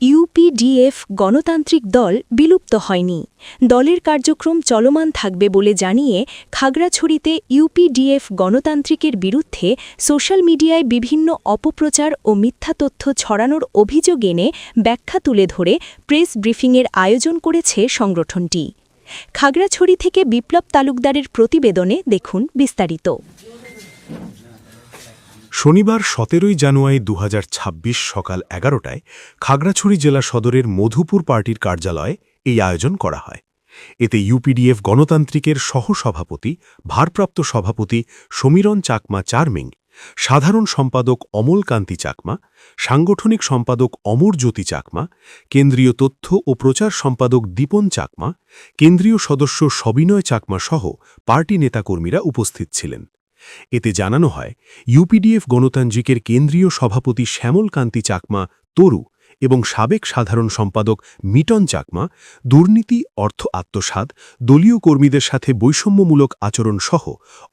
UPDF গণতান্ত্রিক দল বিলুপ্ত হয়নি। দলের কার্যক্রম চলমান থাকবে বলে জানিয়ে খাগড়াছড়িতে ইউপিডিএফ গণতান্ত্রিকের বিরুদ্ধে সোশ্যাল মিডিয়ায় বিভিন্ন অপপ্রচার ও মিথ্যা তথ্য ছড়ানোর অভিযোগ এনে ব্যাখ্যা তুলে ধরে প্রেস ব্রিফিংয়ের আয়োজন করেছে সংগঠনটি। খাগড়াছড়ি থেকে বিপ্লব তালুকদারের প্রতিবেদনে দেখুন বিস্তারিত। শনিবার সতেরোই জানুয়ারি দু হাজার ছাব্বিশ সকাল এগারোটায় খাগড়াছড়ি জেলা সদরের মধুপুর পার্টির কার্যালয়ে এই আয়োজন করা হয়। এতে ইউপিডিএফ গণতান্ত্রিকের সহসভাপতি, ভারপ্রাপ্ত সভাপতি সমীরণ চাকমা চার্মিং, সাধারণ সম্পাদক অমল কান্তি চাকমা, সাংগঠনিক সম্পাদক অমর জ্যোতি চাকমা, কেন্দ্রীয় তথ্য ও প্রচার সম্পাদক দীপন চাকমা, কেন্দ্রীয় সদস্য সবিনয় চাকমা সহ পার্টি নেতাকর্মীরা উপস্থিত ছিলেন। এতে জানানো হয়, ইউপিডিএফ গণতান্ত্রিকের কেন্দ্রীয় সভাপতি শ্যামল কান্তি চাকমা তরু এবং সাবেক সাধারণ সম্পাদক মিটন চাকমা, দুর্নীতি, অর্থ আত্মসাদ দলীয় কর্মীদের সাথে বৈষম্যমূলক আচরণ সহ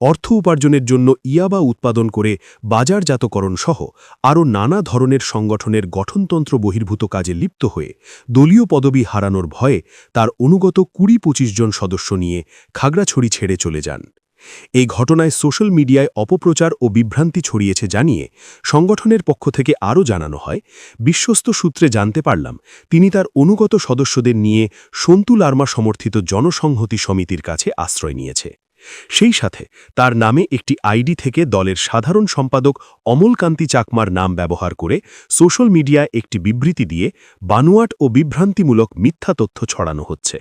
অর্থ উপার্জনের জন্য ইয়াবা উৎপাদন করে বাজারজাতকরণ সহ আরও নানা ধরনের সংগঠনের গঠনতন্ত্র বহির্ভূত কাজে লিপ্ত হয়ে দলীয় পদবি হারানোর ভয়ে তার অনুগত কুড়ি পঁচিশ জন সদস্য নিয়ে খাগড়াছড়ি ছেড়ে চলে যান। এই ঘটনায় সোশ্যাল মিডিয়ায় অপপ্রচার ও বিভ্রান্তি ছড়িয়েছে জানিয়ে সংগঠনের পক্ষ থেকে আরও জানানো হয়, বিশ্বস্ত সূত্রে জানতে পারলাম, তিনি তার অনুগত সদস্যদের নিয়ে সন্তু লার্মা সমর্থিত জনসংহতি সমিতির কাছে আশ্রয় নিয়েছে। সেই সাথে তার নামে একটি আইডি থেকে দলের সাধারণ সম্পাদক অমলকান্তি চাকমার নাম ব্যবহার করে সোশ্যাল মিডিয়ায় একটি বিবৃতি দিয়ে বানুয়াট ও বিভ্রান্তিমূলক মিথ্যা তথ্য ছড়ানো হচ্ছে।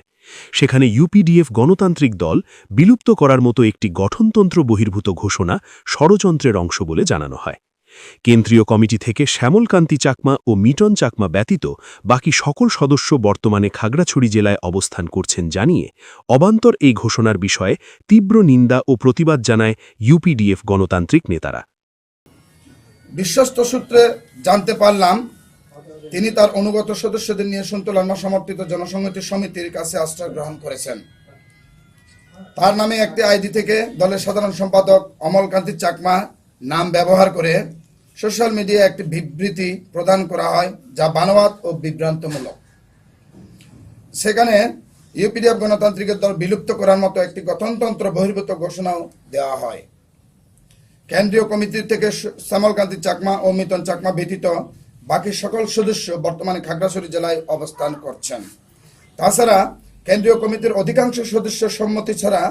সেখানে ইউপিডিএফ গণতান্ত্রিক দল বিলুপ্ত করার মতো একটি গঠনতন্ত্র বহির্ভূত ঘোষণা ষড়যন্ত্রের অংশ বলে জানানো হয়। কেন্দ্রীয় কমিটি থেকে শ্যামলকান্তি চাকমা ও মিটন চাকমা ব্যতীত বাকি সকল সদস্য বর্তমানে খাগড়াছড়ি জেলায় অবস্থান করছেন জানিয়ে অবান্তর এই ঘোষণার বিষয়ে তীব্র নিন্দা ও প্রতিবাদ জানায় ইউপিডিএফ গণতান্ত্রিক নেতারা। বিশ্বস্ত সূত্রে জানতে পারলাম তিনি তার অনুগত সদস্যদের নিয়ে সন্তুলনা সমর্থিত জনসংহতি সমিতির কাছে আশ্রয় গ্রহণ করেছেন। তার নামে একটি আইডি থেকে দলের সাধারণ সম্পাদক অমলকান্তি চাকমা নাম ব্যবহার করে সোশ্যাল মিডিয়ায় একটি বিবৃতি প্রদান করা হয়, যা বানোয়াত ও বিভ্রান্তমূলক। সেখানে ইউপিডিএফ গণতান্ত্রিকের দল বিলুপ্ত করার মতো একটি গঠনতন্ত্র বহির্ভূত ঘোষণাও দেওয়া হয়। কেন্দ্রীয় কমিটি থেকে শ্যামলকান্তি চাকমা ও মিতন চাকমা ব্যতীত বাকি সকল সদস্য বর্তমানে খাগড়াছড়ি জেলায় অবস্থান করছেন। তাছাড়া কেন্দ্রীয় কমিটির অধিকাংশ সদস্য সম্মতি ছাড়া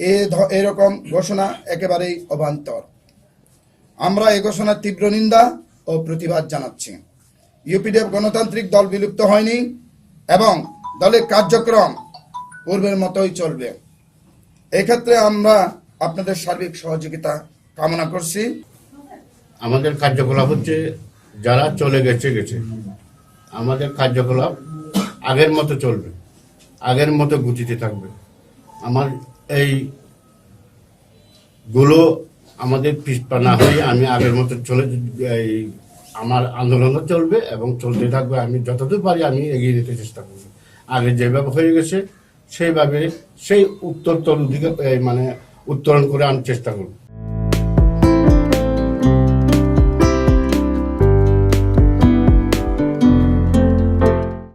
এ এরকম ঘোষণা একেবারেই অবান্তর। আমরা এ ঘোষণার তীব্র নিন্দা ও প্রতিবাদ জানাচ্ছি। ইউপিডিএফ গণতান্ত্রিক দল বিলুপ্ত হয়নি এবং দলের কার্যক্রম পূর্বের মতোই চলবে। এক্ষেত্রে আমরা আপনাদের সার্বিক সহযোগিতা কামনা করছি। আমাদের কার্যকলাপ হচ্ছে যারা চলে গেছে গেছে। আমাদের কার্যকলাপ আগের মতো চলবে, আগের মতো গুছিতে থাকবে। আমার এই গুলো আমাদের পিছপা না হয়ে আমি আগের মতো চলে, এই আমার আন্দোলনও চলবে এবং চলতে থাকবে। আমি যতদূর পারি আমি এগিয়ে যেতে চেষ্টা করব। আগে যেভাবে হয়ে গেছে, সেইভাবে সেই উত্তরোত্তর দিকে মানে উত্তরণ করে আমি চেষ্টা করব।